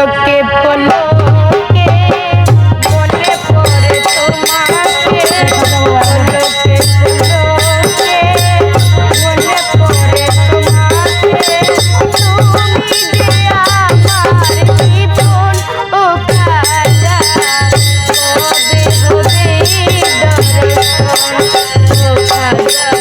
পলকে পলকে মনে পড়ে তোমাকে পলকে পলকে মনে পড়ে তোমাকে তুমি যে আমার জীবন ও কাজা হবে হবে দর্শন ও কাজা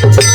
Thank you.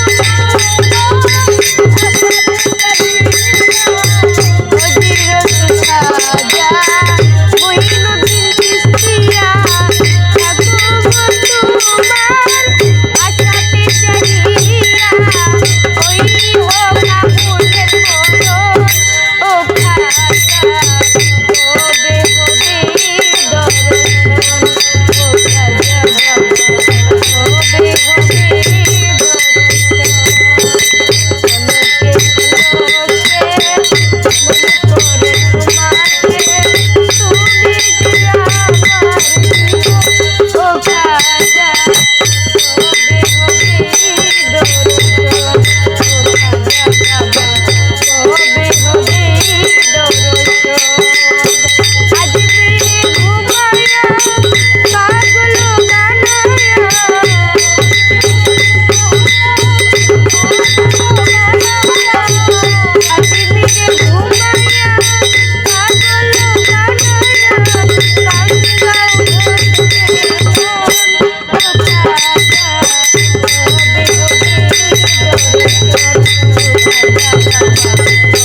Thank you.